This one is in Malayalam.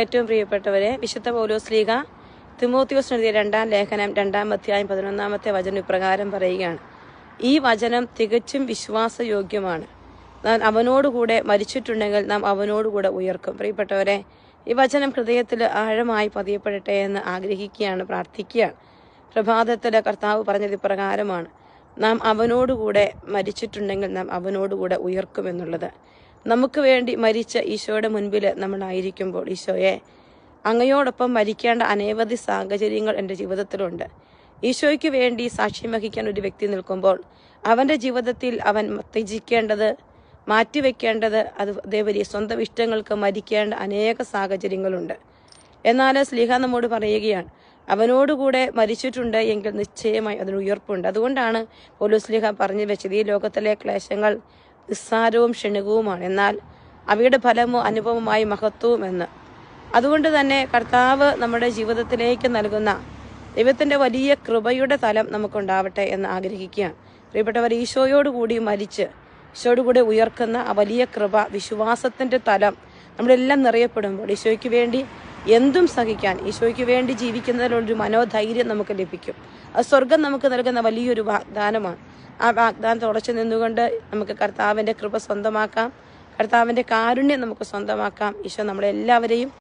ഏറ്റവും പ്രിയപ്പെട്ടവരെ വിശുദ്ധ പൗലോസ് ലീഗ തിമോത്തിയോസ് എഴുതിയ രണ്ടാം ലേഖനം രണ്ടാം അധ്യായം പതിനൊന്നാമത്തെ വചനം ഇപ്രകാരം പറയുകയാണ്. ഈ വചനം തികച്ചും വിശ്വാസയോഗ്യമാണ്. നാം അവനോടുകൂടെ മരിച്ചിട്ടുണ്ടെങ്കിൽ നാം അവനോടുകൂടെ ഉയർക്കും. പ്രിയപ്പെട്ടവരെ ഈ വചനം ഹൃദയത്തിൽ ആഴമായി പതിയപ്പെടട്ടെ എന്ന് ആഗ്രഹിക്കുകയാണ് പ്രാർത്ഥിക്കുകയാണ്. പ്രഭാതത്തിലെ കർത്താവ് പറഞ്ഞത് ഇപ്രകാരമാണ്. നാം അവനോടുകൂടെ മരിച്ചിട്ടുണ്ടെങ്കിൽ നാം അവനോടുകൂടെ ഉയർക്കുമെന്നുള്ളത് നമുക്ക് വേണ്ടി മരിച്ച ഈശോയുടെ മുൻപിൽ നമ്മളായിരിക്കുമ്പോൾ ഈശോയെ അങ്ങയോടൊപ്പം മരിക്കേണ്ട അനവധി സാഹചര്യങ്ങൾ എന്റെ ജീവിതത്തിലുണ്ട്. ഈശോയ്ക്ക് വേണ്ടി സാക്ഷ്യം വഹിക്കാൻ ഒരു വ്യക്തി നിൽക്കുമ്പോൾ അവന്റെ ജീവിതത്തിൽ അവൻ ത്യജിക്കേണ്ടത് മാറ്റിവെക്കേണ്ടത് അത് അതേപടി സ്വന്തം ഇഷ്ടങ്ങൾക്ക് മരിക്കേണ്ട അനേക സാഹചര്യങ്ങളുണ്ട്. എന്നാൽ സ്ലീഹ നമ്മോട് പറയുകയാണ് അവനോടുകൂടെ മരിച്ചിട്ടുണ്ട് എങ്കിൽ നിശ്ചയമായി അതിന് ഉയർപ്പുണ്ട്. അതുകൊണ്ടാണ് പോലീസ് സ്ലീഹ പറഞ്ഞു വെച്ചത് ഈ ലോകത്തിലെ ക്ലേശങ്ങൾ നിസ്സാരവും ക്ഷണികവുമാണ്. എന്നാൽ അവയുടെ ഫലമോ അനുഭവമായി മഹത്വവും എന്ന്. അതുകൊണ്ട് തന്നെ കർത്താവ് നമ്മുടെ ജീവിതത്തിലേക്ക് നൽകുന്ന ദൈവത്തിന്റെ വലിയ കൃപയുടെ തലം നമുക്കുണ്ടാവട്ടെ എന്ന് ആഗ്രഹിക്കുകയാണ്. പ്രിയപ്പെട്ടവർ ഈശോയോടുകൂടി മരിച്ച് ഈശോയോടുകൂടി ഉയർക്കുന്ന ആ വലിയ കൃപ വിശ്വാസത്തിന്റെ തലം നമ്മളെല്ലാം നിറയപ്പെടുമ്പോൾ ഈശോയ്ക്ക് വേണ്ടി എന്തും സഹിക്കാൻ ഈശോയ്ക്ക് വേണ്ടി ജീവിക്കുന്നതിനുള്ളൊരു മനോധൈര്യം നമുക്ക് ലഭിക്കും. അത് സ്വർഗം നമുക്ക് നൽകുന്ന വലിയൊരു വാഗ്ദാനമാണ്. ആ വാഗ്ദാനത്തെ ഉടച്ചു നിന്നുകൊണ്ട് നമുക്ക് കർത്താവിന്റെ കൃപ സ്വന്തമാക്കാം. കർത്താവിന്റെ കാരുണ്യം നമുക്ക് സ്വന്തമാക്കാം. ഈശോ നമ്മളെല്ലാവരെയും